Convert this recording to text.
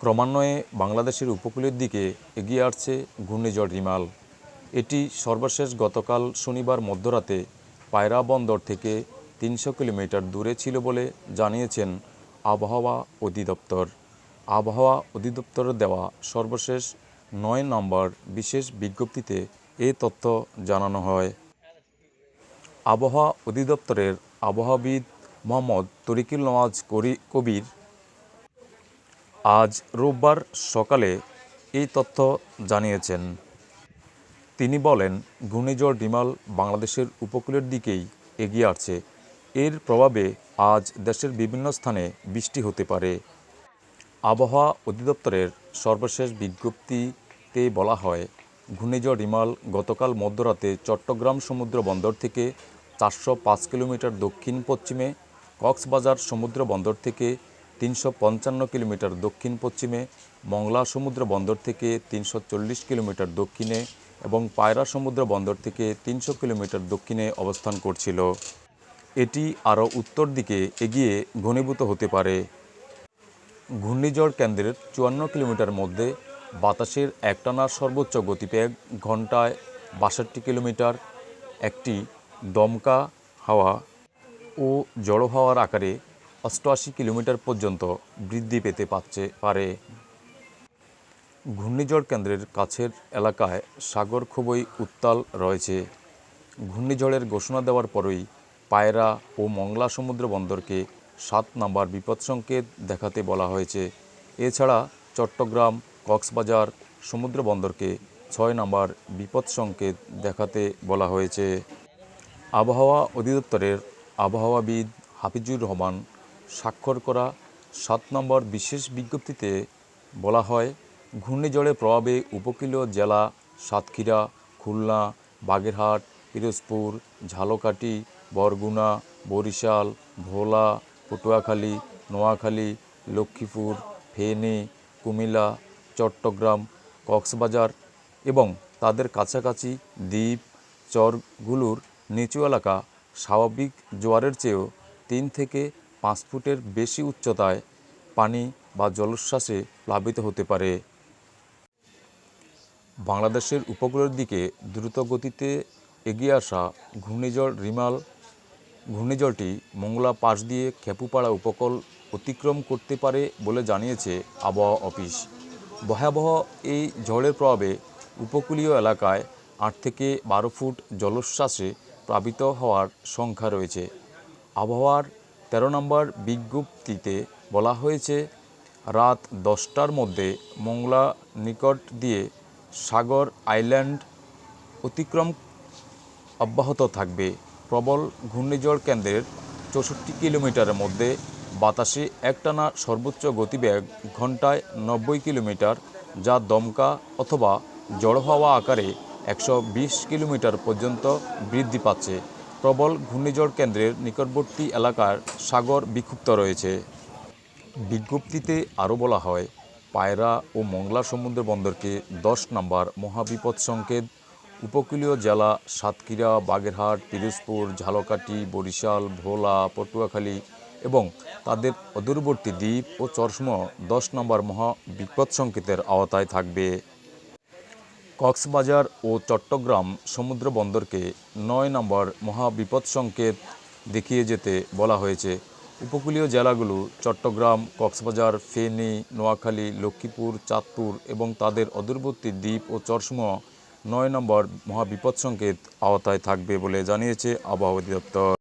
ক্রমান্বয়ে বাংলাদেশের উপকূলের দিকে এগিয়ে আসছে ঘূর্ণিঝড় রিমাল এটি সর্বশেষ গতকাল শনিবার মধ্যরাতে পায়রা বন্দর থেকে তিনশো কিলোমিটার দূরে ছিল বলে জানিয়েছেন আবহাওয়া অধিদপ্তর। আবহাওয়া অধিদপ্তরের দেওয়া সর্বশেষ নয় নম্বর বিশেষ বিজ্ঞপ্তিতে এ তথ্য জানানো হয়। আবহাওয়া অধিদপ্তরের আবহাওয়াবিদ মোহাম্মদ তরিকুল নওয়াজ করি কবির আজ রোববার সকালে এই তথ্য জানিয়েছেন। তিনি বলেন, ঘূর্ণিঝড় ডিমাল বাংলাদেশের উপকূলের দিকেই এগিয়ে আসছে। এর প্রভাবে আজ দেশের বিভিন্ন স্থানে বৃষ্টি হতে পারে। আবহাওয়া অধিদপ্তরের সর্বশেষ বিজ্ঞপ্তিতে বলা হয়, ঘূর্ণিঝড় রিমাল গতকাল মধ্যরাতে চট্টগ্রাম সমুদ্র বন্দর থেকে চারশো পাঁচ কিলোমিটার দক্ষিণ পশ্চিমে কক্সবাজার সমুদ্র বন্দর থেকে তিনশো পঞ্চান্ন কিলোমিটার দক্ষিণ পশ্চিমে, মংলা সমুদ্র বন্দর থেকে তিনশো চল্লিশ কিলোমিটার দক্ষিণে এবং পায়রা সমুদ্র বন্দর থেকে তিনশো কিলোমিটার দক্ষিণে অবস্থান করছিল। এটি আরও উত্তর দিকে এগিয়ে ঘনীভূত হতে পারে। ঘূর্ণিঝড় কেন্দ্রের চুয়ান্ন কিলোমিটার মধ্যে বাতাসের একটানা সর্বোচ্চ গতিবেগ ঘন্টায় বাষট্টি কিলোমিটার, একটি দমকা হাওয়া ও জড়ো হাওয়ার আকারে অষ্টআশি কিলোমিটার পর্যন্ত বৃদ্ধি পেতে পারছে পারে। ঘূর্ণিঝড় কেন্দ্রের কাছের এলাকায় সাগর খুবই উত্তাল রয়েছে। ঘূর্ণিঝড়ের ঘোষণা দেওয়ার পরই পায়রা ও মংলা সমুদ্র বন্দরকে সাত নাম্বার বিপদ সংকেত দেখাতে বলা হয়েছে। এছাড়া চট্টগ্রাম, কক্সবাজার সমুদ্র বন্দরকে ছয় নাম্বার বিপদ সংকেত দেখাতে বলা হয়েছে। আবহাওয়া অধিদপ্তরের আবহাওয়াবিদ হাফিজুর রহমান স্বাক্ষর করা সাত নম্বর বিশেষ বিজ্ঞপ্তিতে বলা হয়, ঘূর্ণিঝড়ের প্রভাবে উপকূলীয় জেলা সাতক্ষীরা, খুলনা, বাগেরহাট, পিরোজপুর, ঝালকাঠি, বরগুনা, বরিশাল, ভোলা, পটুয়াখালী, নোয়াখালী, লক্ষ্মীপুর, ফেনী, কুমিল্লা, চট্টগ্রাম, কক্সবাজার এবং তাদের কাছাকাছি দ্বীপ, চরগুলোর নিচু এলাকা স্বাভাবিক জোয়ারের চেয়েও তিন থেকে পাঁচ ফুটের বেশি উচ্চতায় পানি বা জলোচ্ছ্বাসে প্লাবিত হতে পারে। বাংলাদেশের উপকূলের দিকে দ্রুত গতিতে এগিয়ে আসা ঘূর্ণিঝড় রিমাল, ঘূর্ণিঝড়টি মংলা পাশ দিয়ে খেপুপাড়া উপকূল অতিক্রম করতে পারে বলে জানিয়েছে আবহাওয়া অফিস। ভয়াবহ এই ঝড়ের প্রভাবে উপকূলীয় এলাকায় আট থেকে বারো ফুট জলোচ্ছ্বাসে প্লাবিত হওয়ার সংখ্যা রয়েছে। আবহাওয়ার তেরো নম্বর বিজ্ঞপ্তিতে বলা হয়েছে, রাত দশটার মধ্যে মংলা নিকট দিয়ে সাগর আইল্যান্ড অতিক্রম অব্যাহত থাকবে। প্রবল ঘূর্ণিঝড় কেন্দ্রের চৌষট্টি কিলোমিটারের মধ্যে বাতাসে একটানা সর্বোচ্চ গতিবেগ ঘন্টায় নব্বই কিলোমিটার, যা দমকা অথবা জড়ো হওয়া আকারে একশো বিশ কিলোমিটার পর্যন্ত বৃদ্ধি পাচ্ছে। প্রবল ঘূর্ণিঝড় কেন্দ্রের নিকটবর্তী এলাকার সাগর বিক্ষুব্ধ রয়েছে। বিজ্ঞপ্তিতে আরও বলা হয়, পায়রা ও মংলা সমুদ্র বন্দরকে দশ নম্বর মহাবিপদ সংকেত। উপকূলীয় জেলা সাতক্ষীরা, বাগেরহাট, পিরোজপুর, ঝালকাঠি, বরিশাল, ভোলা, পটুয়াখালী এবং তাদের অদূরবর্তী দ্বীপ ও চরসমূহ দশ নম্বর মহা বিপদ সংকেতের আওতায় থাকবে। কক্সবাজার ও চট্টগ্রাম সমুদ্র বন্দরকে নয় নম্বর মহা বিপদ সংকেত দেখিয়ে যেতে বলা হয়েছে। উপকূলীয় জেলাগুলো চট্টগ্রাম, কক্সবাজার, ফেনী, নোয়াখালী, লক্ষ্মীপুর, চাঁদপুর এবং তাদের অদূরবর্তী দ্বীপ ও চরসমূহ নয় নম্বর মহাবিপদ সংকেত আওতায় থাকবে বলে জানিয়েছে আবহাওয়া অধিদপ্তর।